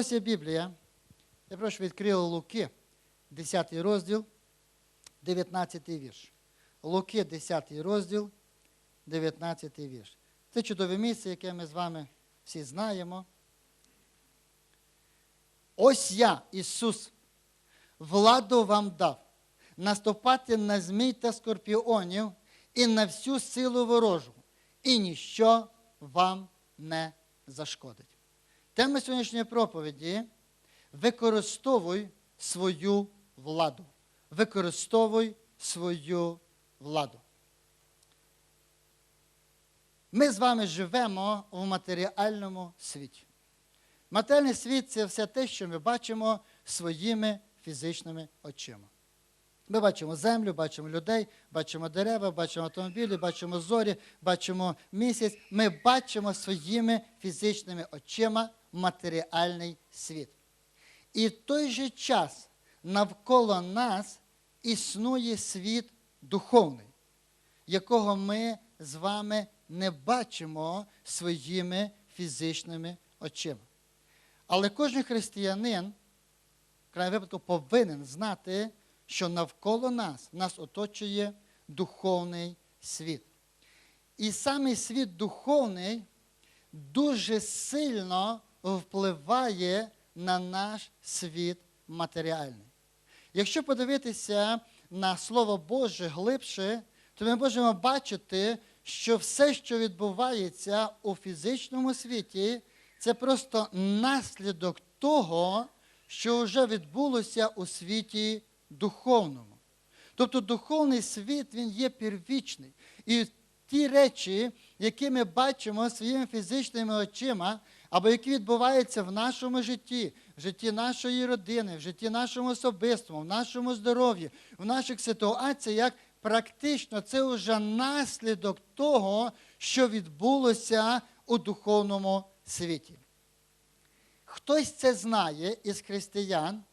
Є Біблія, я прошу відкрили Луки, 10 розділ, 19 вірш. Луки, 10 розділ, 19 вірш. Це чудове місце, яке ми з вами всі знаємо. Ось я, Ісус, владу вам дав наступати на змій та скорпіонів і на всю силу ворожу, і ніщо вам не зашкодить. Тема сьогоднішньої проповіді використовуй свою владу. Використовуй свою владу. Ми з вами живемо в матеріальному світі. Матеріальний світ це все те, що ми бачимо своїми фізичними очима. Ми бачимо землю, бачимо людей, бачимо дерева, бачимо автомобілі, бачимо зорі, бачимо місяць. Ми бачимо своїми фізичними очима матеріальний світ. І в той же час навколо нас існує світ духовний, якого ми з вами не бачимо своїми фізичними очима. Але кожен християнин, в крайньому випадку, повинен знати, що навколо нас нас оточує духовний світ. І саме світ духовний дуже сильно впливає на наш світ матеріальний. Якщо подивитися на Слово Боже глибше, то ми можемо бачити, що все, що відбувається у фізичному світі, це просто наслідок того, що вже відбулося у світі духовному. Тобто духовний світ він є первічний. І ті речі, які ми бачимо своїми фізичними очима, або які відбуваються в нашому житті, в житті нашої родини, в житті нашому особистому, в нашому здоров'ї, в наших ситуаціях, як практично це вже наслідок того, що відбулося у духовному світі. Хтось це знає із християн,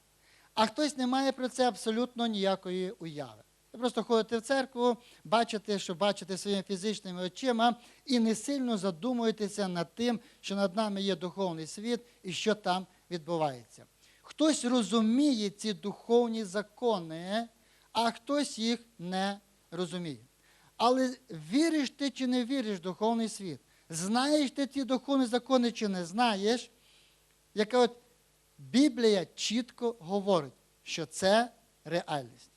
а хтось не має про це абсолютно ніякої уяви. Ви просто ходите в церкву, бачите, що бачите своїми фізичними очима, і не сильно задумуєтеся над тим, що над нами є духовний світ і що там відбувається. Хтось розуміє ці духовні закони, а хтось їх не розуміє. Але віриш ти чи не віриш в духовний світ? Знаєш ти ті духовні закони чи не знаєш? Яка от Біблія чітко говорить, що це реальність,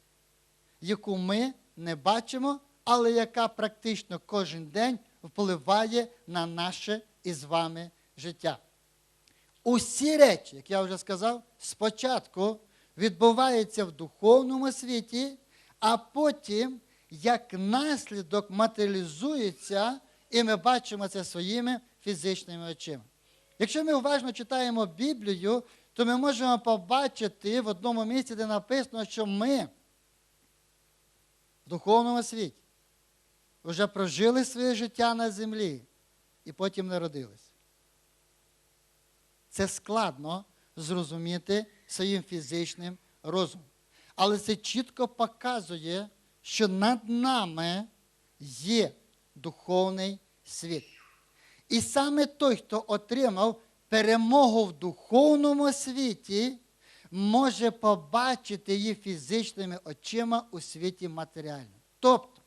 яку ми не бачимо, але яка практично кожен день впливає на наше із вами життя. Усі речі, як я вже сказав, спочатку відбувається в духовному світі, а потім, як наслідок, матеріалізується, і ми бачимо це своїми фізичними очима. Якщо ми уважно читаємо Біблію, то ми можемо побачити в одному місці, де написано, що ми в духовному світі вже прожили своє життя на землі і потім народились. Це складно зрозуміти своїм фізичним розумом. Але це чітко показує, що над нами є духовний світ. І саме той, хто отримав перемогу в духовному світі, може побачити її фізичними очима у світі матеріальному. Тобто,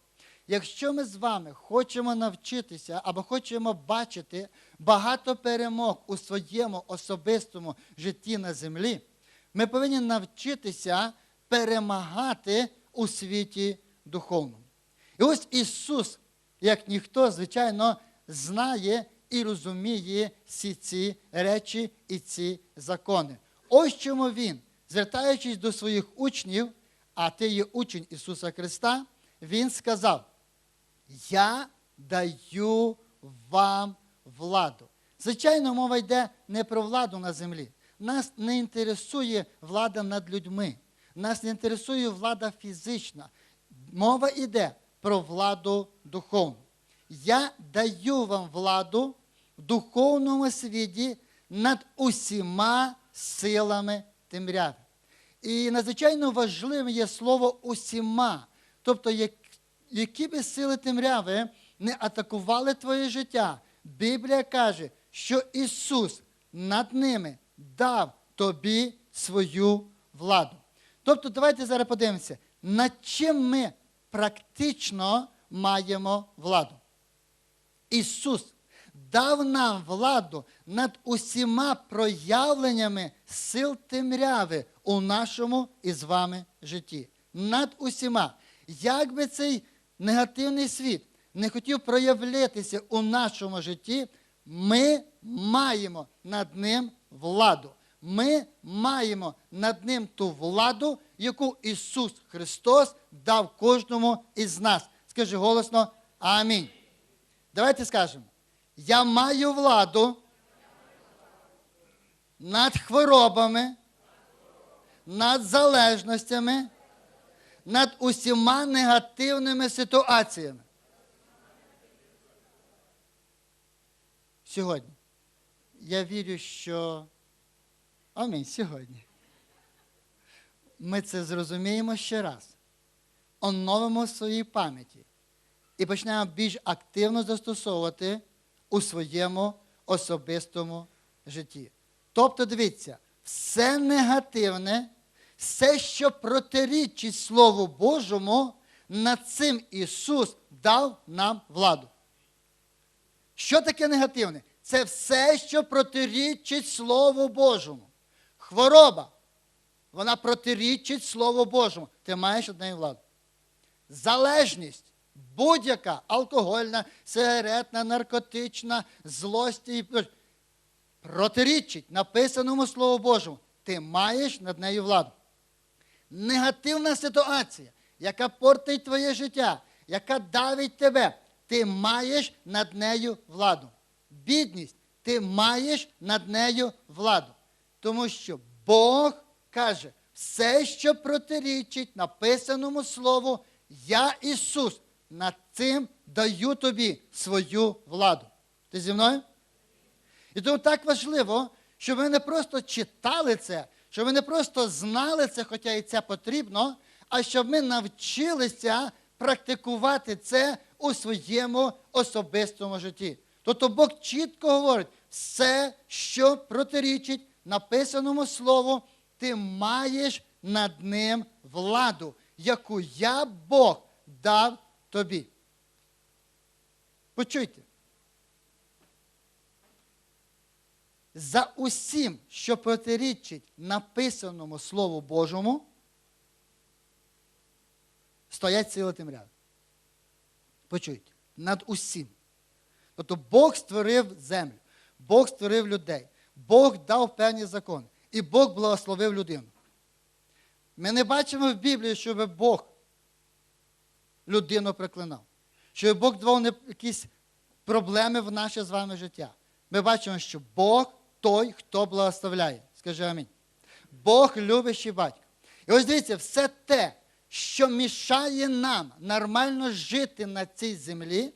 якщо ми з вами хочемо навчитися або хочемо бачити багато перемог у своєму особистому житті на землі, ми повинні навчитися перемагати у світі духовному. І ось Ісус, як ніхто, звичайно, знає і розуміє всі ці речі і ці закони. Ось чому Він, звертаючись до своїх учнів, а ти є учень Ісуса Христа, Він сказав: Я даю вам владу. Звичайно, мова йде не про владу на землі. Нас не інтересує влада над людьми. Нас не інтересує влада фізична. Мова йде про владу духовну. Я даю вам владу в духовному світі над усіма силами темряви. І надзвичайно важливим є слово усіма. Тобто, як, які би сили темряви не атакували твоє життя, Біблія каже, що Ісус над ними дав тобі свою владу. Тобто, давайте зараз подивимося, над чим ми практично маємо владу. Ісус дав нам владу над усіма проявленнями сил темряви у нашому і з вами житті. Над усіма. Як би цей негативний світ не хотів проявлятися у нашому житті, ми маємо над ним владу. Ми маємо над ним ту владу, яку Ісус Христос дав кожному із нас. Скажи голосно Амінь. Давайте скажемо. Я маю владу над хворобами, над залежностями, над усіма негативними ситуаціями. Сьогодні. Я вірю, що. Амінь, сьогодні. Ми це зрозуміємо ще раз. Оновимо в своїй пам'яті і почнемо більш активно застосовувати у своєму особистому житті. Тобто, дивіться, все негативне, все, що протирічить Слову Божому, над цим Ісус дав нам владу. Що таке негативне? Це все, що протирічить Слову Божому. Хвороба. Вона протирічить Слову Божому. Ти маєш над нею владу. Залежність будь-яка алкогольна, сигаретна, наркотична, злость і протирічить написаному Слову Божому. Ти маєш над нею владу. Негативна ситуація, яка портить твоє життя, яка давить тебе, ти маєш над нею владу. Бідність, ти маєш над нею владу. Тому що Бог каже, все, що протирічить написаному Слову, я Ісус над цим даю тобі свою владу. Ти зі мною? І тому так важливо, щоб ви не просто читали це, щоб ви не просто знали це, хоча і це потрібно, а щоб ми навчилися практикувати це у своєму особистому житті. Тобто Бог чітко говорить, все, що протирічить написаному слову, ти маєш над ним владу, яку я Бог дав тобі. Почуйте. За усім, що протирічить написаному Слову Божому, стоять сили темряви. Почуйте, над усім. Тобто Бог створив землю, Бог створив людей, Бог дав певні закони, і Бог благословив людину. Ми не бачимо в Біблії, щоб Бог людину проклинав, щоб Бог давав якісь проблеми в наше з вами життя. Ми бачимо, що Бог той, хто благословляє. Скажи амінь. Бог любящий батько. І ось дивіться, все те, що мішає нам нормально жити на цій землі,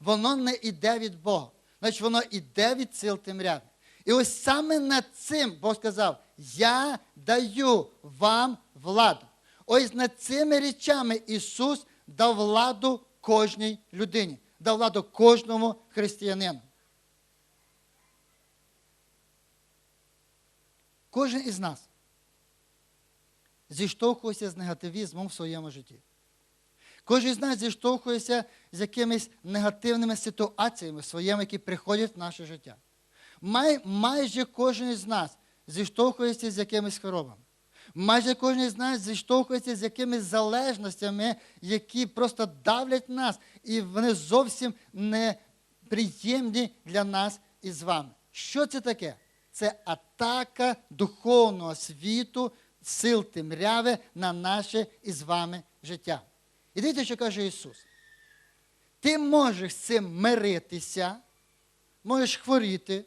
воно не йде від Бога. Значить, воно йде від сил темряви. І ось саме над цим Бог сказав: Я даю вам владу. Ось над цими речами Ісус дав владу кожній людині, дав владу кожному християнину. Кожен із нас зіштовхується з негативізмом в своєму житті. Кожен з нас зіштовхується з якимись негативними ситуаціями в своєму, які приходять в наше життя. Май, майже кожен із нас зіштовхується з якимись хворобами. Майже кожен із нас зіштовхується з якимись залежностями, які просто давлять нас, і вони зовсім неприємні для нас із вами. Що це таке? Це атака духовного світу, сил темряви на наше із вами життя. І дивіться, що каже Ісус. Ти можеш з цим миритися, можеш хворіти,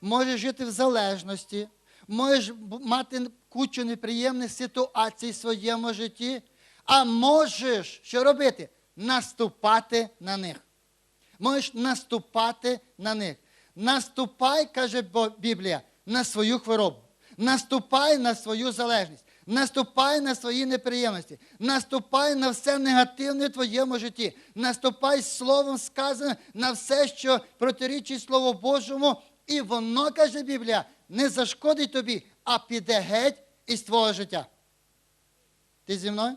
можеш жити в залежності, можеш мати кучу неприємних ситуацій в своєму житті, а можеш що робити? Наступати на них. Можеш наступати на них. Наступай, каже Біблія, на свою хворобу. Наступай на свою залежність. Наступай на свої неприємності. Наступай на все негативне в твоєму житті. Наступай словом сказаним на все, що протирічить Слову Божому, і воно, каже Біблія, не зашкодить тобі, а піде геть із твого життя. Ти зі мною?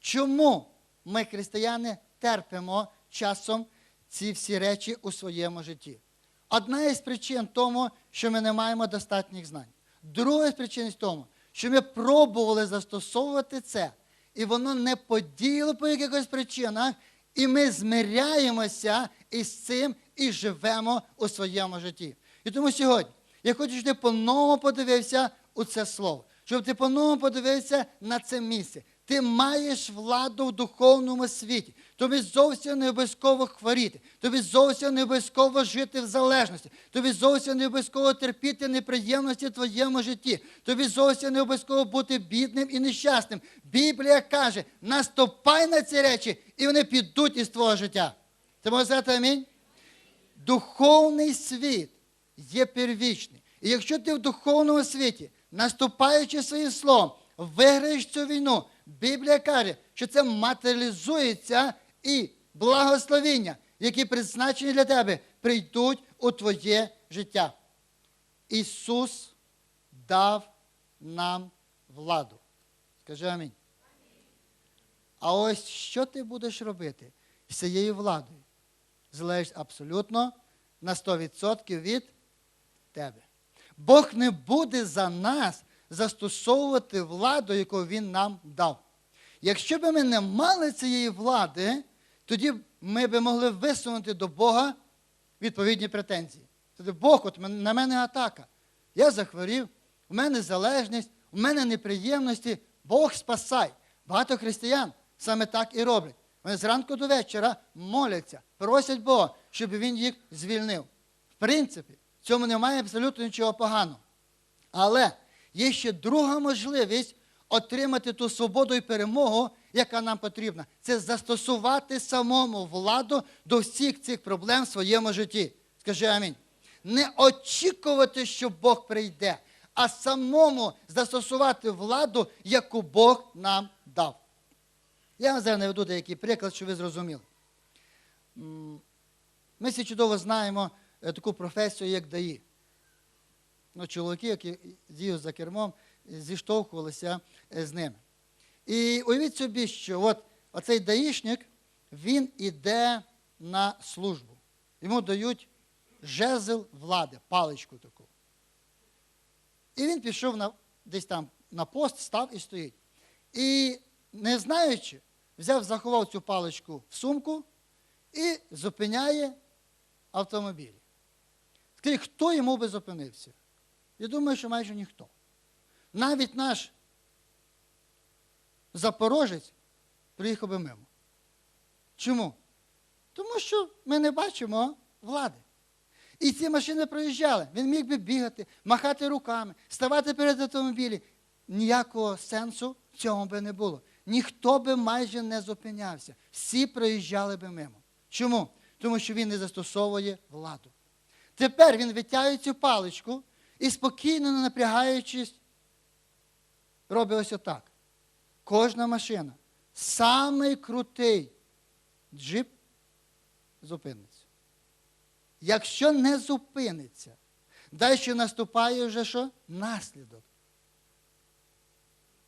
Чому ми, християни, терпимо часом ці всі речі у своєму житті? Одна із причин тому, що ми не маємо достатніх знань. Друга з причин в тому, що ми пробували застосовувати це, і воно не подіяло по якихось причинах, і ми змиряємося із цим і живемо у своєму житті. І тому сьогодні я хочу, щоб ти по-новому подивився у це слово, щоб ти по-новому подивився на це місце. Ти маєш владу в духовному світі. Тобі зовсім не обов'язково хворіти. Тобі зовсім не обов'язково жити в залежності. Тобі зовсім не обов'язково терпіти неприємності в твоєму житті. Тобі зовсім не обов'язково бути бідним і нещасним. Біблія каже: наступай на ці речі, і вони підуть із твого життя. Ти можеш сказати амінь? Духовний світ є первічний. І якщо ти в духовному світі, наступаючи своїм словом, виграєш цю війну, Біблія каже, що це матеріалізується і благословіння, які призначені для тебе, прийдуть у твоє життя. Ісус дав нам владу. Скажи амінь. А ось що ти будеш робити з цією владою? Залежить абсолютно на 100% від тебе. Бог не буде за нас застосовувати владу, яку Він нам дав. Якщо б ми не мали цієї влади, тоді ми б могли висунути до Бога відповідні претензії. Тоді Бог, от на мене атака. Я захворів, у мене залежність, у мене неприємності. Бог спасай. Багато християн саме так і роблять. Вони зранку до вечора моляться, просять Бога, щоб він їх звільнив. В принципі, в цьому немає абсолютно нічого поганого. Але є ще друга можливість отримати ту свободу і перемогу, яка нам потрібна. Це застосувати самому владу до всіх цих проблем в своєму житті. Скажи амінь. Не очікувати, що Бог прийде, а самому застосувати владу, яку Бог нам дав. Я вам зараз наведу деякий приклад, щоб ви зрозуміли. Ми всі чудово знаємо таку професію, як ДАІ. Ну, чоловіки, які діють за кермом, е, зіштовхувалися е, з ними. І уявіть собі, що от оцей даїшник, він іде на службу. Йому дають жезл влади, паличку таку. І він пішов на, десь там на пост, став і стоїть. І, не знаючи, взяв, заховав цю паличку в сумку і зупиняє автомобіль. Скажіть, хто йому би зупинився? Я думаю, що майже ніхто. Навіть наш запорожець приїхав би мимо. Чому? Тому що ми не бачимо влади. І ці машини проїжджали. Він міг би бігати, махати руками, ставати перед автомобілем. Ніякого сенсу в цьому би не було. Ніхто би майже не зупинявся. Всі проїжджали би мимо. Чому? Тому що він не застосовує владу. Тепер він витягує цю паличку і спокійно, не напрягаючись, робить ось отак. Кожна машина, самий крутий джип зупиниться. Якщо не зупиниться, далі наступає вже що? Наслідок.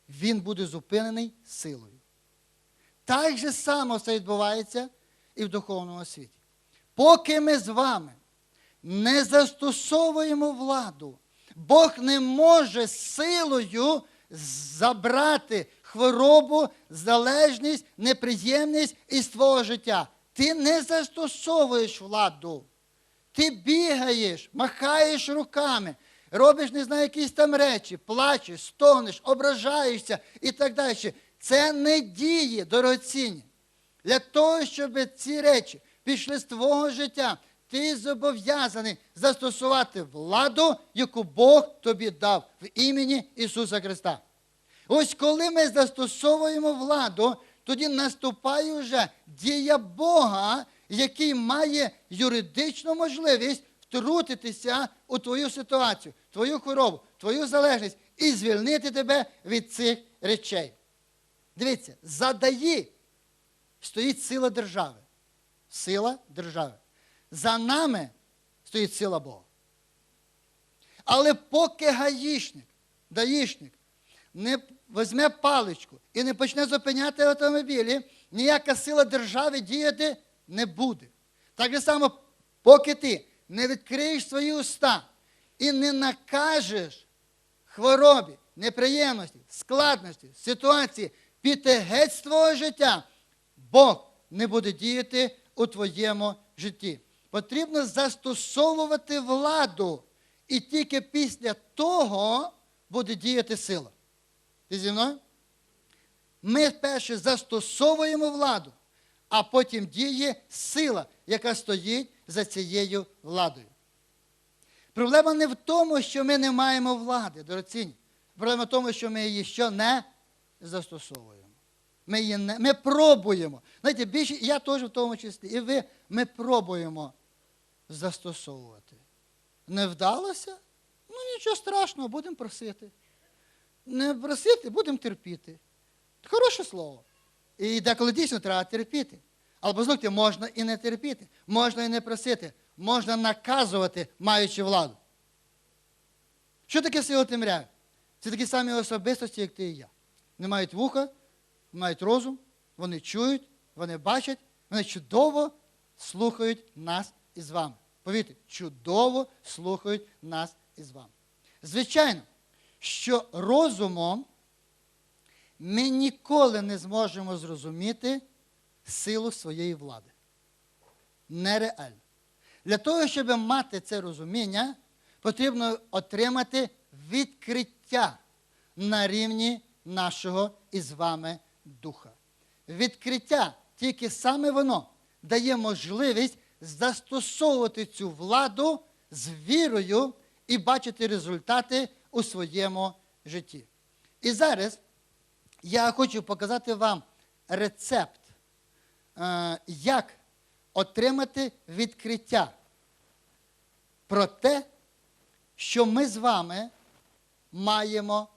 Він буде зупинений силою. Так же само це відбувається і в духовному світі. Поки ми з вами не застосовуємо владу, Бог не може силою забрати хворобу, залежність, неприємність із твого життя. Ти не застосовуєш владу. Ти бігаєш, махаєш руками, робиш не знаю, якісь там речі, плачеш, стонеш, ображаєшся і так далі. Це не діє, дорогоцінні. Для того, щоб ці речі пішли з твого життя, ти зобов'язаний застосувати владу, яку Бог тобі дав в імені Ісуса Христа. Ось коли ми застосовуємо владу, тоді наступає вже дія Бога, який має юридичну можливість втрутитися у твою ситуацію, твою хворобу, твою залежність і звільнити тебе від цих речей. Дивіться, задаї стоїть сила держави. Сила держави. За нами стоїть сила Бога. Але поки гаїшник, даїшник не візьме паличку і не почне зупиняти автомобілі, ніяка сила держави діяти не буде. Так само, поки ти не відкриєш свої уста і не накажеш хворобі, неприємності, складності, ситуації піти геть з твого життя, Бог не буде діяти у твоєму житті. Потрібно застосовувати владу, і тільки після того буде діяти сила. Ти зі мною? Ми перше застосовуємо владу, а потім діє сила, яка стоїть за цією владою. Проблема не в тому, що ми не маємо влади, дорогоцінні. Проблема в тому, що ми її що не застосовуємо. Ми її не, ми пробуємо. Знаєте, більше, я теж в тому числі, і ви, ми пробуємо застосовувати. Не вдалося? Ну нічого страшного, будемо просити. Не просити, будемо терпіти. Хороше слово. І деколи дійсно треба терпіти. Але послухайте, можна і не терпіти, можна і не просити, можна наказувати, маючи владу. Що таке сила темряви? Це такі самі особистості, як ти і я. Вони мають вуха, мають розум, вони чують, вони бачать, вони чудово слухають нас із вами. Повірте, чудово слухають нас із вами. Звичайно, що розумом ми ніколи не зможемо зрозуміти силу своєї влади. Нереально. Для того, щоб мати це розуміння, потрібно отримати відкриття на рівні нашого із вами духа. Відкриття, тільки саме воно дає можливість застосовувати цю владу з вірою і бачити результати у своєму житті. І зараз я хочу показати вам рецепт, е, як отримати відкриття про те, що ми з вами маємо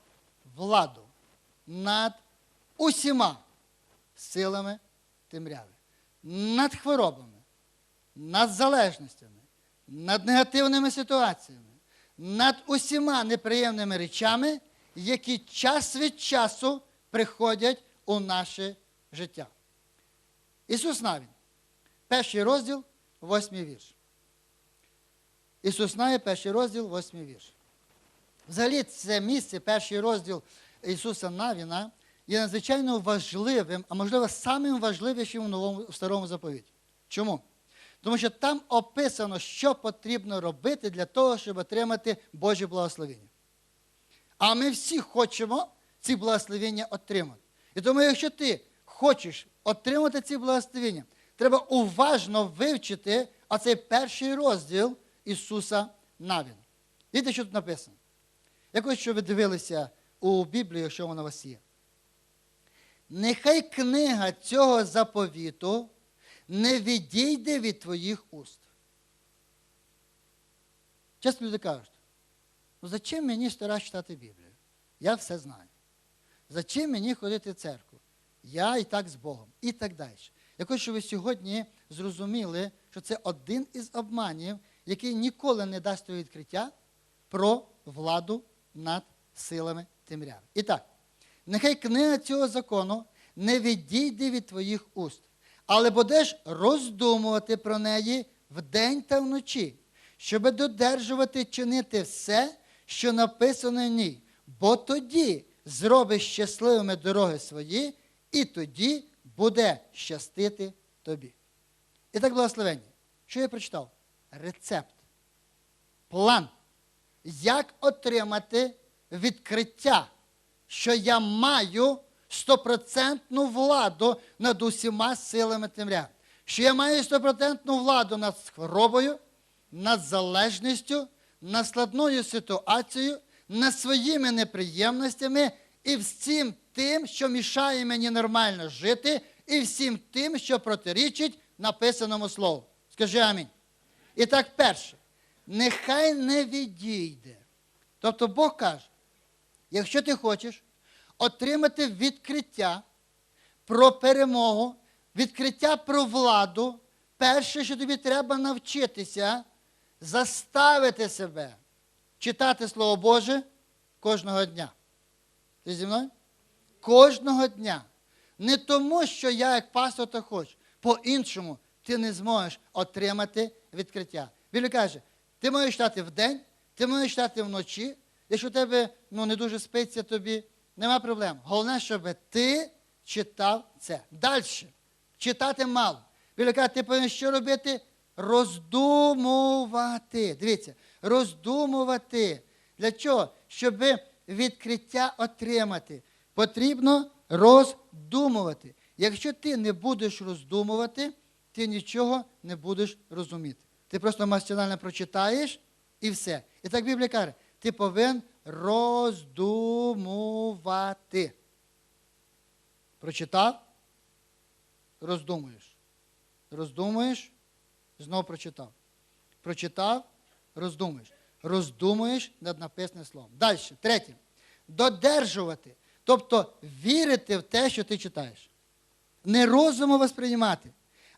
владу над усіма силами темряви, над хворобами, над залежностями, над негативними ситуаціями, над усіма неприємними речами, які час від часу приходять у наше життя. Ісус Навін, перший розділ, восьмий вірш. Ісус Навін, перший розділ, восьмий вірш. Взагалі, це місце, перший розділ Ісуса Навіна, є надзвичайно важливим, а можливо, самим важливішим у новому в старому заповіті. Чому? Тому що там описано, що потрібно робити для того, щоб отримати Божі благословення. А ми всі хочемо ці благословення отримати. І тому, якщо ти хочеш отримати ці благословення, треба уважно вивчити оцей перший розділ Ісуса Навіна. Дивіться, що тут написано. Я хочу, щоб ви дивилися у Біблію, якщо вона у вас є. Нехай книга цього заповіту не відійде від твоїх уст. Часто люди кажуть, ну зачем мені раз читати Біблію? Я все знаю. Зачем мені ходити в церкву? Я і так з Богом. І так далі. Я хочу, щоб ви сьогодні зрозуміли, що це один із обманів, який ніколи не дасть тобі відкриття про владу над силами темряви. І так, нехай книга цього закону не відійде від твоїх уст, але будеш роздумувати про неї вдень та вночі, щоби додержувати чинити все, що написано в ній, бо тоді зробиш щасливими дороги свої, і тоді буде щастити тобі. І так, благословення. Що я прочитав? Рецепт, план, як отримати відкриття, що я маю стопроцентну владу над усіма силами темряви. Що я маю стопроцентну владу над хворобою, над залежністю, над складною ситуацією, над своїми неприємностями і всім тим, що мішає мені нормально жити, і всім тим, що протирічить написаному слову. Скажи амінь. І так, перше, нехай не відійде. Тобто Бог каже, якщо ти хочеш отримати відкриття про перемогу, відкриття про владу, перше, що тобі треба навчитися, заставити себе читати Слово Боже кожного дня. Ти зі мною? Кожного дня. Не тому, що я, як пастор, так хочу. По-іншому ти не зможеш отримати відкриття. Біблія каже, ти можеш читати вдень, ти можеш читати вночі. Якщо у тебе ну, не дуже спиться тобі, нема проблем. Головне, щоб ти читав це. Далі. Читати мало. Каже, ти повинен що робити? Роздумувати. Дивіться, роздумувати. Для чого? Щоб відкриття отримати, потрібно роздумувати. Якщо ти не будеш роздумувати, ти нічого не будеш розуміти. Ти просто машинально прочитаєш і все. І так Біблія каже, ти повинен роздумувати. Прочитав, роздумуєш. Роздумуєш, знову прочитав. Прочитав, роздумуєш. Роздумуєш над написаним словом. Далі, третє. Додержувати. Тобто вірити в те, що ти читаєш. Не розуму восприймати,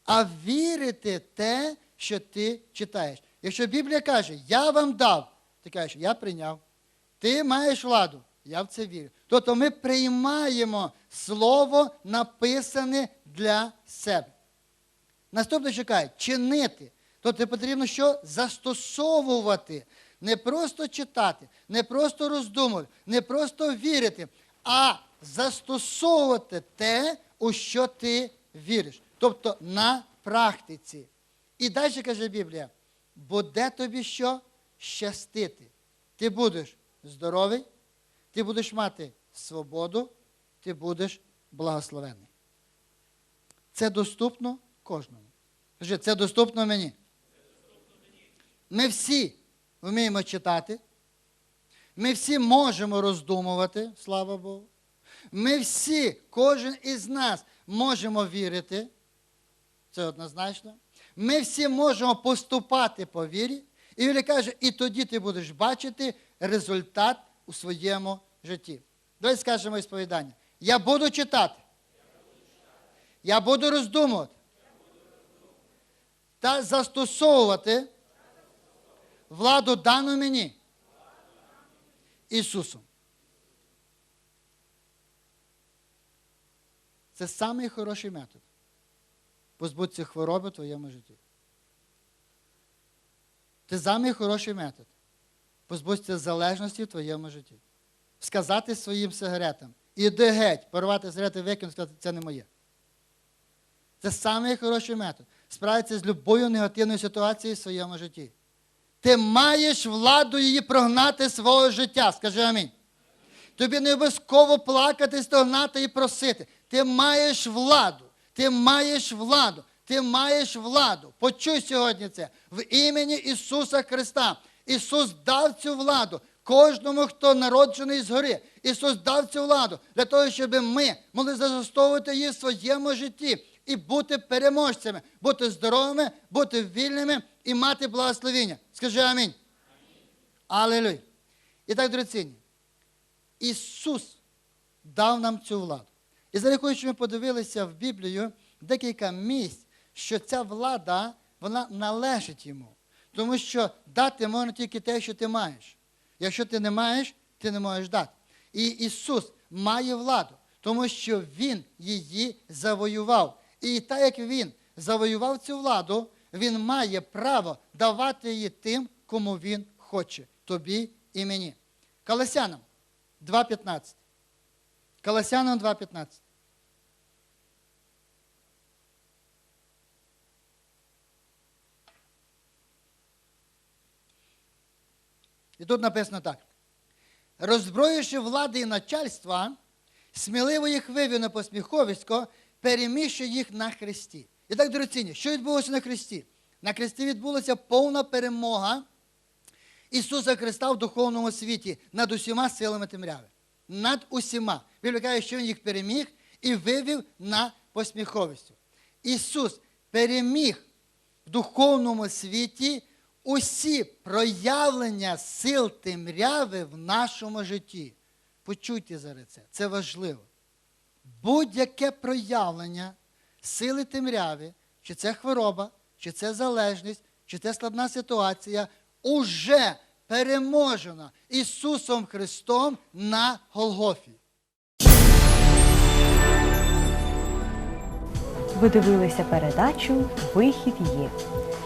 а вірити в те, що ти читаєш. Якщо Біблія каже, я вам дав, ти кажеш, я прийняв. Ти маєш владу, я в це вірю. Тобто ми приймаємо слово, написане для себе. Наступне чекає чинити. Тобто потрібно що? Застосовувати. Не просто читати, не просто роздумувати, не просто вірити, а застосовувати те, у що ти віриш. Тобто на практиці. І далі каже Біблія, буде тобі що? Щастити. Ти будеш здоровий, ти будеш мати свободу, ти будеш благословений. Це доступно кожному. Скажи, це доступно мені. Ми всі вміємо читати. Ми всі можемо роздумувати, слава Богу. Ми всі, кожен із нас, можемо вірити. Це однозначно. Ми всі можемо поступати по вірі. І Він каже, і тоді ти будеш бачити результат у своєму житті. Давайте скажемо сповідання. Я буду читати. Я буду роздумувати. Та застосовувати владу дану мені Ісусом. Це самий хороший метод. Позбутися хвороби в твоєму житті. Це самий хороший метод. Позбутися залежності в твоєму житті. Сказати своїм сигаретам. Іди геть, порвати сигарети, викинути, сказати, це не моє. Це хороший метод. Справитися з будь-якою негативною ситуацією в своєму житті. Ти маєш владу її прогнати свого життя. Скажи амінь. Тобі не обов'язково плакати, стогнати і просити. Ти маєш владу. Ти маєш владу. Ти маєш владу. Почуй сьогодні це в імені Ісуса Христа. Ісус дав цю владу кожному, хто народжений згори. Ісус дав цю владу для того, щоб ми могли застосовувати її в своєму житті і бути переможцями, бути здоровими, бути вільними і мати благословіння. Скажи амінь. Алілуй. І так, дорогоцінні, Ісус дав нам цю владу. І я хочу, ми подивилися в Біблію декілька місць, що ця влада вона належить йому. Тому що дати можна тільки те, що ти маєш. Якщо ти не маєш, ти не можеш дати. І Ісус має владу, тому що Він її завоював. І так як Він завоював цю владу, Він має право давати її тим, кому Він хоче, тобі і мені. Колосянам 2.15. Колосянам 2.15. І тут написано так. Роззброївши влади і начальства, сміливо їх вивів на посміховисько, переміщує їх на хресті. І так, дорогоцінні, що відбулося на хресті? На хресті відбулася повна перемога Ісуса Христа в духовному світі над усіма силами темряви. Над усіма. Біблія що Він їх переміг і вивів на посміховисько. Ісус переміг в духовному світі усі проявлення сил темряви в нашому житті. Почуйте зараз це, це важливо. Будь-яке проявлення сили темряви, чи це хвороба, чи це залежність, чи це складна ситуація, уже переможена Ісусом Христом на Голгофі. Ви дивилися передачу Вихід є.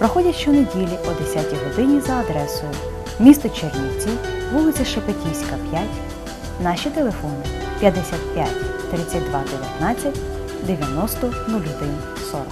проходять щонеділі о 10 годині за адресою місто Чернівці, вулиця Шепетівська, 5. Наші телефони 55 32 19 90 01 40.